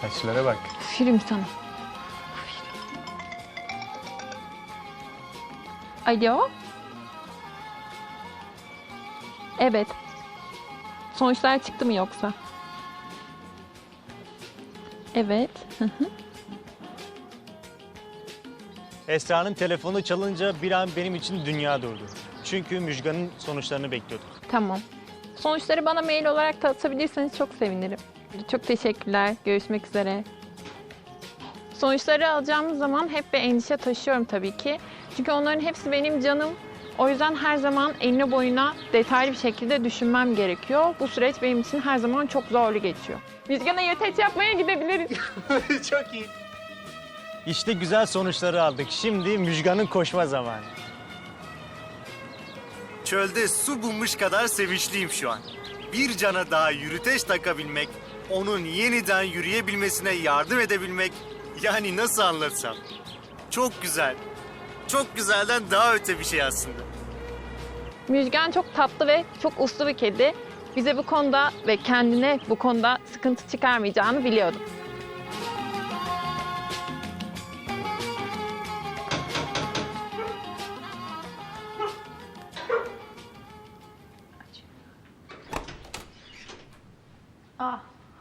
Saçlara bak. Film sana. Alo? Evet. Sonuçlar çıktı mı yoksa? Evet. Hı hı. Esra'nın telefonu çalınca bir an benim için dünya durdu. Çünkü Müjgan'ın sonuçlarını bekliyorduk. tamam. Sonuçları bana mail olarak da atabilirseniz çok sevinirim. Çok teşekkürler. Görüşmek üzere. Sonuçları alacağımız zaman hep bir endişe taşıyorum tabii ki. Çünkü onların hepsi benim canım. O yüzden her zaman enine boyuna detaylı bir şekilde düşünmem gerekiyor. Bu süreç benim için her zaman çok zorlu geçiyor. Müzgana yürüteç yapmaya gidebiliriz. Çok iyi. İşte güzel sonuçları aldık. Şimdi Müjgan'ın koşma zamanı. Çölde su bulmuş kadar sevinçliyim şu an. Bir cana daha yürüteç takabilmek, onun yeniden yürüyebilmesine yardım edebilmek, yani nasıl anlatsam. Çok güzel. Çok güzelden daha öte bir şey aslında. Müjgan çok tatlı ve çok uslu bir kedi. Bize bu konuda ve kendine bu konuda sıkıntı çıkarmayacağını biliyordum.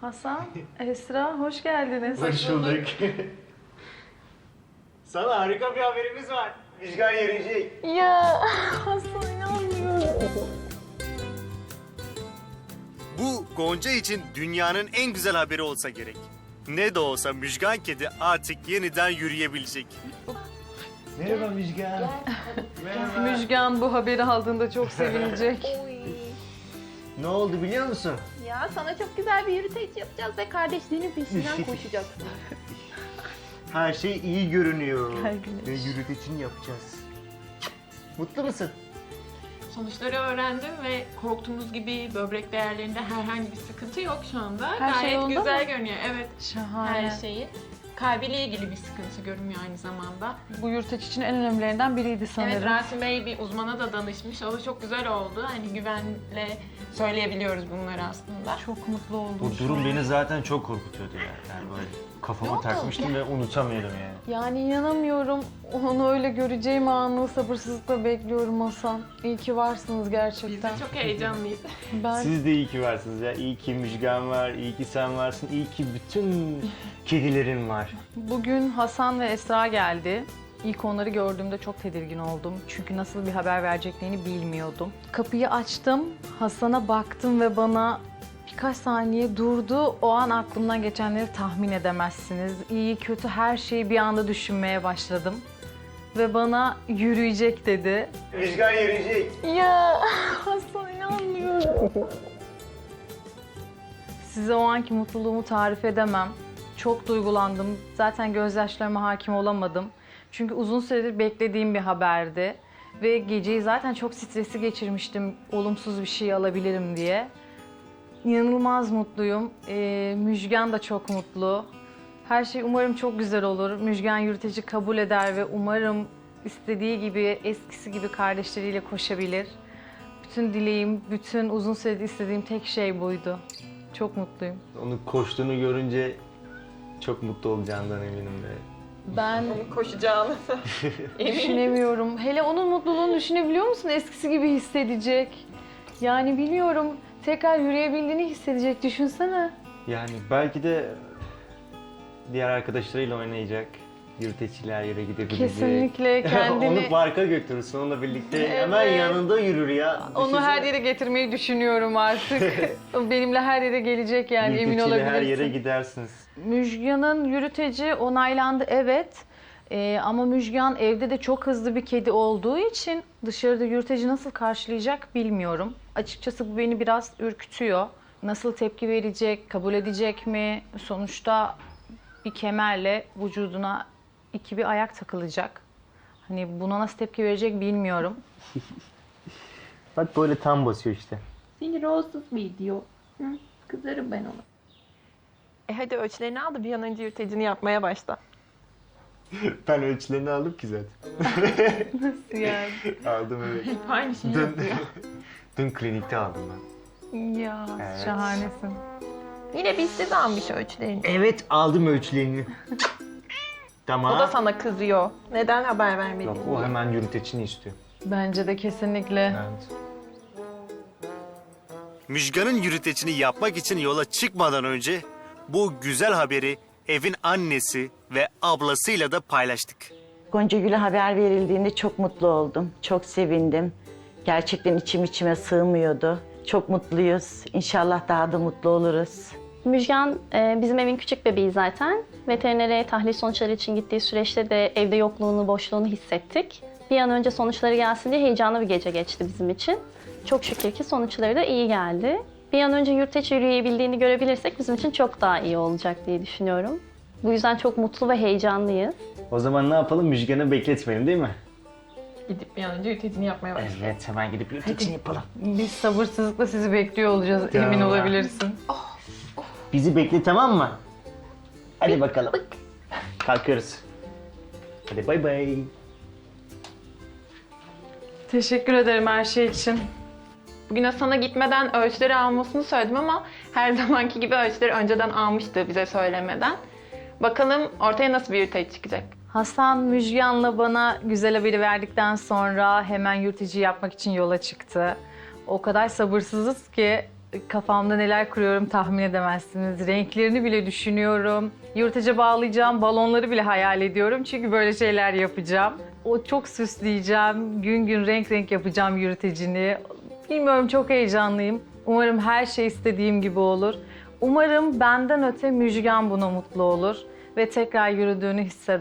Hasan, Esra hoş geldiniz. Hoş bulduk. Sana harika bir haberimiz var. Müjgan yürüyecek. Ya Hasan inanmıyorum. Bu Gonca için dünyanın en güzel haberi olsa gerek. Ne de olsa Müjgan kedi artık yeniden yürüyebilecek. Merhaba Müjgan. Müjgan bu haberi aldığında çok sevinecek. Ne oldu biliyor musun? Ya sana çok güzel bir yürüteç yapacağız ve kardeşlerinin peşinden koşacaksın. Her şey iyi görünüyor. Ve yürütecini yapacağız. Mutlu musun? Sonuçları öğrendim ve korktuğumuz gibi böbrek değerlerinde herhangi bir sıkıntı yok şu anda. Her şey Gayet yolunda güzel mı? görünüyor. Evet. Şahane. Her şeyi. Kalbiyle ilgili bir sıkıntı görünmüyor aynı zamanda. Bu yürüteç için en önemlilerinden biriydi sanırım. Evet Rasim Bey bir uzmana da danışmış. O da çok güzel oldu. Hani güvenle söyleyebiliyoruz bunları aslında. Çok mutlu oldum. Bu durum beni zaten çok korkutuyordu ya. Yani böyle kafama takmıştım ve unutamıyordum yani. Yani inanamıyorum. Onu öyle göreceğim anı sabırsızlıkla bekliyorum Hasan. İyi ki varsınız Biz gerçekten. de çok heyecanlıyız. Ben Siz de iyi ki varsınız ya. İyi ki Müjgan var, iyi ki sen varsın, iyi ki bütün kedilerin var. bugün Hasan ve Esra geldi. İlk onları gördüğümde çok tedirgin oldum. Çünkü nasıl bir haber vereceklerini bilmiyordum. Kapıyı açtım, Hasan'a baktım ve bana birkaç saniye durdu. O an aklımdan geçenleri tahmin edemezsiniz. İyi kötü her şeyi bir anda düşünmeye başladım. Ve bana yürüyecek dedi. Müjgan yürüyecek. Ya Hasan inanmıyorum. Size o anki mutluluğumu tarif edemem. Çok duygulandım. Zaten gözyaşlarıma hakim olamadım. Çünkü uzun süredir beklediğim bir haberdi. Ve geceyi zaten çok stresli geçirmiştim. Olumsuz bir şey alabilirim diye. İnanılmaz mutluyum. Ee, Müjgan da çok mutlu. Her şey umarım çok güzel olur. Müjgan yürüteci kabul eder ve umarım istediği gibi, eskisi gibi kardeşleriyle koşabilir. Bütün dileğim, bütün uzun süredir istediğim tek şey buydu. Çok mutluyum. Onu koştuğunu görünce çok mutlu olacağından eminim de. Ben Koşacağını. düşünemiyorum. Hele onun mutluluğunu düşünebiliyor musun? Eskisi gibi hissedecek. Yani biliyorum tekrar yürüyebildiğini hissedecek. Düşünsene. Yani belki de diğer arkadaşlarıyla oynayacak. Yürüteciyle her yere gidebilecek. Kesinlikle kendini... Onu parka götürürsün onunla birlikte. Hemen Evet. yanında yürür ya. Onu her yere getirmeyi düşünüyorum artık. Benimle her yere gelecek yani emin Yürüteciyle olabilirsin. her yere gidersiniz. Müjgan'ın yürüteci onaylandı evet. Ee, ama Müjgan evde de çok hızlı bir kedi olduğu için dışarıda yürüteci nasıl karşılayacak bilmiyorum. Açıkçası bu beni biraz ürkütüyor. Nasıl tepki verecek, kabul edecek mi? Sonuçta bir kemerle vücuduna iki bir ayak takılacak. Hani buna nasıl tepki verecek bilmiyorum. Bak böyle tam basıyor işte. Rahatsız mı ediyor? Hı? Kızarım ben ona. E hadi ölçülerini al da bir an önce yürütecini yapmaya başla. Ben ölçülerini aldım ki zaten. Yani. Aldım evet. Hep aynı şeyi Dün, yapıyor. Dün klinikte aldım ben. Ya Evet. şahanesin. Yine bizde de almış ölçülerini. Evet aldım ölçülerini. tamam. O da sana kızıyor. Neden haber vermedin? Yok o hemen yürütecini istiyor. Bence de kesinlikle. Evet. Müjgan'ın yürütecini yapmak için yola çıkmadan önce bu güzel haberi evin annesi ve ablasıyla da paylaştık. Gonca Gül'e haber verildiğinde çok mutlu oldum. Çok sevindim. Gerçekten içim içime sığmıyordu. Çok mutluyuz. İnşallah daha da mutlu oluruz. Müjgan e, bizim evin küçük bebeği zaten. Veterinere tahlil sonuçları için gittiği süreçte de evde yokluğunu, boşluğunu hissettik. Bir an önce sonuçları gelsin diye heyecanlı bir gece geçti bizim için. Çok şükür ki sonuçları da iyi geldi. Bir an önce yürüteç yürüyebildiğini görebilirsek bizim için çok daha iyi olacak diye düşünüyorum. Bu yüzden çok mutlu ve heyecanlıyız. O zaman ne yapalım? Müjgan'ı bekletmeyelim değil mi? Gidip bir an önce yürütecini yapmaya başla. Evet hemen gidip yürütecini yapalım. Biz sabırsızlıkla sizi bekliyor olacağız. Emin Tamam. olabilirsin. Bizi bekle tamam mı? Hadi bakalım. Kalkıyoruz. Hadi bay bay. Teşekkür ederim her şey için. Bugün sana gitmeden ölçüleri almasını söyledim ama her zamanki gibi ölçüleri önceden almıştı bize söylemeden. Bakalım ortaya nasıl bir yürüteç çıkacak. Hasan Müjgan'la bana güzel haberi verdikten sonra hemen yürütücü yapmak için yola çıktı. O kadar sabırsızız ki kafamda neler kuruyorum tahmin edemezsiniz. Renklerini bile düşünüyorum. Yürütece bağlayacağım balonları bile hayal ediyorum. Çünkü böyle şeyler yapacağım. O çok süsleyeceğim. Gün gün renk renk yapacağım yürütecini. Bilmiyorum çok heyecanlıyım. Umarım her şey istediğim gibi olur. Umarım benden öte Müjgan buna mutlu olur ve tekrar yürüdüğünü hisseder.